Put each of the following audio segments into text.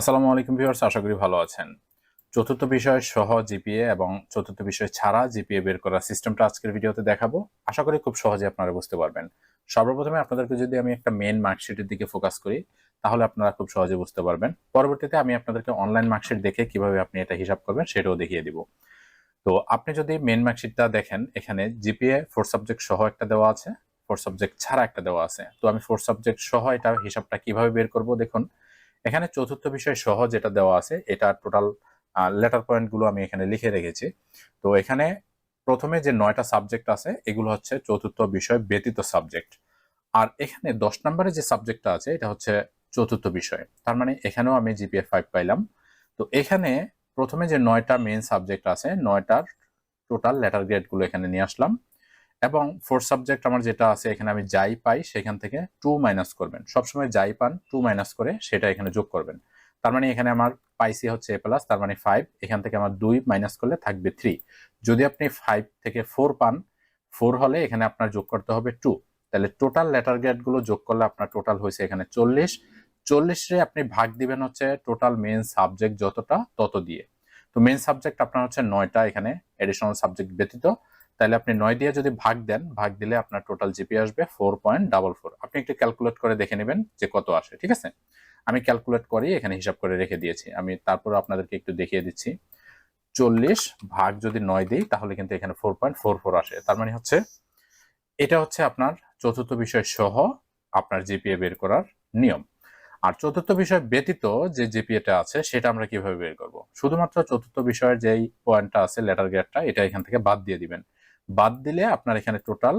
আসসালামু আলাইকুম ভিউয়ার্স, আশা করি ভালো আছেন। চতুর্থ বিষয় সহ জিপিএ এবং চতুর্থ বিষয় ছাড়া জিপিএ বের করার সিস্টেমটা আজকের ভিডিওতে দেখাবো। আশা করি খুব সহজে আপনারা বুঝতে পারবেন। সর্বপ্রথমে আপনাদেরকে যদি আমি একটা মেন মার্কশিটের দিকে ফোকাস করি, তাহলে আপনারা খুব সহজে বুঝতে পারবেন। পরবর্তীতে আমি আপনাদেরকে অনলাইন মার্কশিট দেখে কীভাবে আপনি এটা হিসাব করবেন, সেটাও দেখিয়ে দিব। তো আপনি যদি মেন মার্কশিটটা দেখেন, এখানে জিপিএ ফোর সাবজেক্ট সহ একটা দেওয়া আছে ফোর সাবজেক্ট ছাড়া একটা দেওয়া আছে। তো আমি ফোর সাবজেক্ট সহ এটা হিসাবটা কীভাবে বের করব দেখুন। এখানে চতুর্থ বিষয় সহ যেটা দেওয়া আছে এটা টোটাল লেটার পয়েন্টগুলো আমি এখানে লিখে রেখেছি। তো এখানে প্রথমে যে নয়টা সাবজেক্ট আছে, এগুলো হচ্ছে চতুর্থ বিষয় ব্যতীত সাবজেক্ট আর এখানে দশ নম্বরে যে সাবজেক্টটা আছে, এটা হচ্ছে চতুর্থ বিষয়। তার মানে এখানেও আমি জিপিএ ফাইভ পাইলাম। তো এখানে প্রথমে যে নয়টা মেন সাবজেক্ট আছে, নয়টার টোটাল লেটার গ্রেডগুলো এখানে নিয়ে আসলাম। এবং ফোর্থ সাবজেক্ট আমার যেটা আছে, এখানে আমি যাই পাই, সেখান থেকে টু মাইনাস করবেন। সবসময় যাই পান টু মাইনাস করে সেটা এখানে যোগ করবেন। তার মানে এখানে আমার পাইসি হচ্ছে এ প্লাস তার মানে ফাইভ এখান থেকে আমার দুই মাইনাস করলে থাকবে থ্রি যদি আপনি ফাইভ থেকে ফোর পান ফোর হলে এখানে আপনার যোগ করতে হবে টু তাহলে টোটাল লেটার গ্রেডগুলো যোগ করলে আপনার টোটাল হয়েছে এখানে চল্লিশ। চল্লিশে আপনি ভাগ দিবেন হচ্ছে টোটাল মেন সাবজেক্ট যতটা, তত দিয়ে। তো মেন সাবজেক্ট আপনার হচ্ছে নয়টা এখানে এডিশনাল সাবজেক্ট ব্যতীত। তাহলে আপনি নয় দিয়ে যদি ভাগ দেন, ভাগ দিলে আপনার টোটাল জিপি আসবে ফোর পয়েন্ট ডাবল ফোর আপনি একটু ক্যালকুলেট করে দেখে নেবেন যে কত আসে, ঠিক আছে? আমি ক্যালকুলেট করি এখানে হিসাব করে রেখে দিয়েছি। আমি তারপর আপনাদেরকে একটু দেখিয়ে দিচ্ছি। চল্লিশ ভাগ যদি নয় দিই, তাহলে কিন্তু এখানে ফোর পয়েন্ট ফোর ফোর আসে। তার মানে হচ্ছে, এটা হচ্ছে আপনার চতুর্থ বিষয় সহ আপনার জিপিএ বের করার নিয়ম। আর চতুর্থ বিষয় ব্যতীত যে জিপিএটা আছে, সেটা আমরা কীভাবে বের করব? শুধুমাত্র চতুর্থ বিষয়ের যেই পয়েন্টটা আছে লেটার গ্রেডটা এটা এখান থেকে বাদ দিয়ে দিবেন। বাদ দিলে আপনার এখানে টোটাল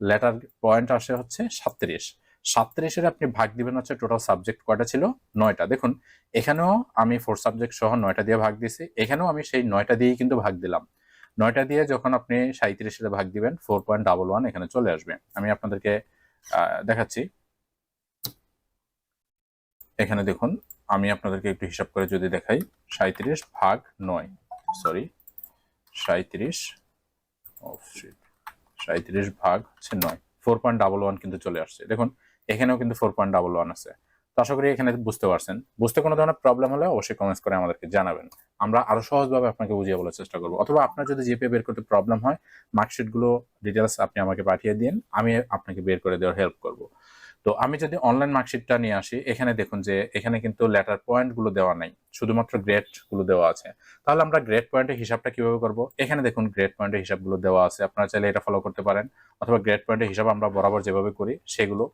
লেটার পয়েন্ট আসে হচ্ছে সাতত্রিশ। সাতত্রিশের আপনি ভাগ দিবেন হচ্ছে টোটাল সাবজেক্ট কয়টা ছিল? নয়টা। দেখুন, এখানেও আমি ফোর সাবজেক্ট সহ নয়টা দিয়ে ভাগ দিয়েছি। এখানেও আমি সেই নয়টা দিয়েই কিন্তু ভাগ দিলাম। নয়টা দিয়ে যখন আপনি সাঁত্রিশের ভাগ দিবেন ফোর পয়েন্ট ডাবল ওয়ান এখানে চলে আসবে। আমি আপনাদেরকে দেখাচ্ছি। এখানে দেখুন, আমি আপনাদেরকে একটু হিসাব করে যদি দেখাই সাঁত্রিশ ভাগ নয় সরি সাঁত্রিশ সাঁত্রিশ ভাগ হচ্ছে নয়। ফোর পয়েন্ট ডাবল ওয়ান কিন্তু চলে আসছে। দেখুন, এখানেও কিন্তু ফোর পয়েন্ট ডাবল ওয়ান আছে। তো আশা করি এখানে বুঝতে পারছেন। বুঝতে কোনো ধরনের প্রবলেম হলে অবশ্যই কমেন্টস করে আমাদেরকে জানাবেন। আমরা আরও সহজভাবে আপনাকে বুঝিয়ে বলার চেষ্টা করব। অথবা আপনার যদি জিপে বের করতে প্রবলেম হয় মার্কশিটগুলো ডিটেলস আপনি আমাকে পাঠিয়ে দিন। আমি আপনাকে বের করে দেওয়ার হেল্প করব। তো আমি যদি অনলাইন মার্কশিটটা নিয়ে আসি, এখানে দেখুন যে এখানে কিন্তু লেটার পয়েন্টগুলো দেওয়া নাই, শুধুমাত্র গ্রেডগুলো দেওয়া আছে। তাহলে আমরা গ্রেড পয়েন্টের হিসাবটা কীভাবে করব? এখানে দেখুন গ্রেড পয়েন্টের হিসাবগুলো দেওয়া আছে, আপনারা চাইলে এটা ফলো করতে পারেন, অথবা গ্রেড পয়েন্টের হিসাব আমরা বরাবর যেভাবে করি, সেগুলো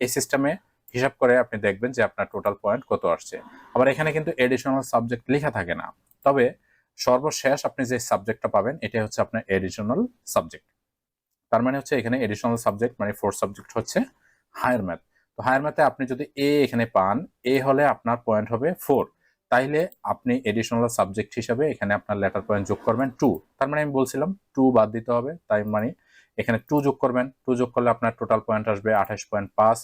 এই সিস্টেমে হিসাব করে আপনি দেখবেন যে আপনার টোটাল পয়েন্ট কত আসছে। আবার এখানে কিন্তু এডিশনাল সাবজেক্ট লেখা থাকে না, তবে সর্বশেষ আপনি যে সাবজেক্টটা পাবেন এটা হচ্ছে আপনার এডিশনাল সাবজেক্ট তার মানে হচ্ছে এখানে এডিশনাল সাবজেক্ট মানে ফোর্থ সাবজেক্ট হচ্ছে হায়ার ম্যাথ তো হায়ার ম্যাথে আপনি যদি এ এখানে পান এ হলে আপনার পয়েন্ট হবে ফোর তাইলে আপনি এডিশনাল সাবজেক্ট হিসাবে এখানে আপনার লেটার পয়েন্ট যোগ করবেন টু তার মানে আমি বলছিলাম টু বাদ দিতে হবে, তাই মানে এখানে টু যোগ করবেন। টু যোগ করলে আপনার টোটাল পয়েন্ট আসবে আঠাশ পয়েন্ট পাঁচ।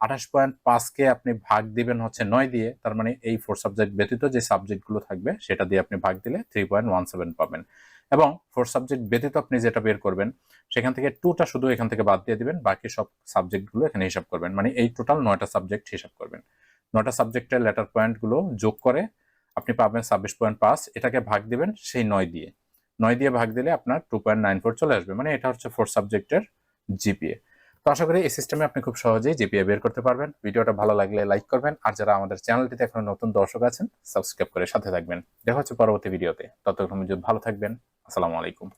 আঠাশ পয়েন্ট পাঁচকে আপনি ভাগ দিবেন হচ্ছে নয় দিয়ে, তার মানে এই ফোর সাবজেক্ট ব্যতীত যে সাবজেক্টগুলো থাকবে, সেটা দিয়ে আপনি ভাগ দিলে থ্রি পয়েন্ট ওয়ান সেভেন পাবেন। এবং ফোর সাবজেক্ট ব্যতীত আপনি যেটা বের করবেন, সেখান থেকে টুটা শুধু এখান থেকে বাদ দিয়ে দিবেন, বাকি সব সাবজেক্টগুলো এখানে হিসাব করবেন। মানে এই টোটাল নয়টা সাবজেক্ট হিসাব করবেন। নয়টা সাবজেক্টের লেটার পয়েন্টগুলো যোগ করে আপনি পাবেন ছাব্বিশ পয়েন্ট পাঁচ, এটাকে ভাগ দিবেন সেই নয় দিয়ে। নয় দিয়ে ভাগ দিলে আপনার টু পয়েন্ট নাইন ফোর চলে আসবে। মানে এটা হচ্ছে ফোর সাবজেক্টের জিপিএ তো আশা করি এই সিস্টেমে আপনি খুব সহজেই জিপিএ বের করতে পারবেন। ভিডিওটা ভালো লাগলে লাইক করবেন। আর যারা আমাদের চ্যানেলটিতে এখন নতুন দর্শক আছেন সাবস্ক্রাইব করে সাথে থাকবেন। দেখা হচ্ছে পরবর্তী ভিডিওতে। ততক্ষণ ভালো থাকবেন। আসসালামু আলাইকুম।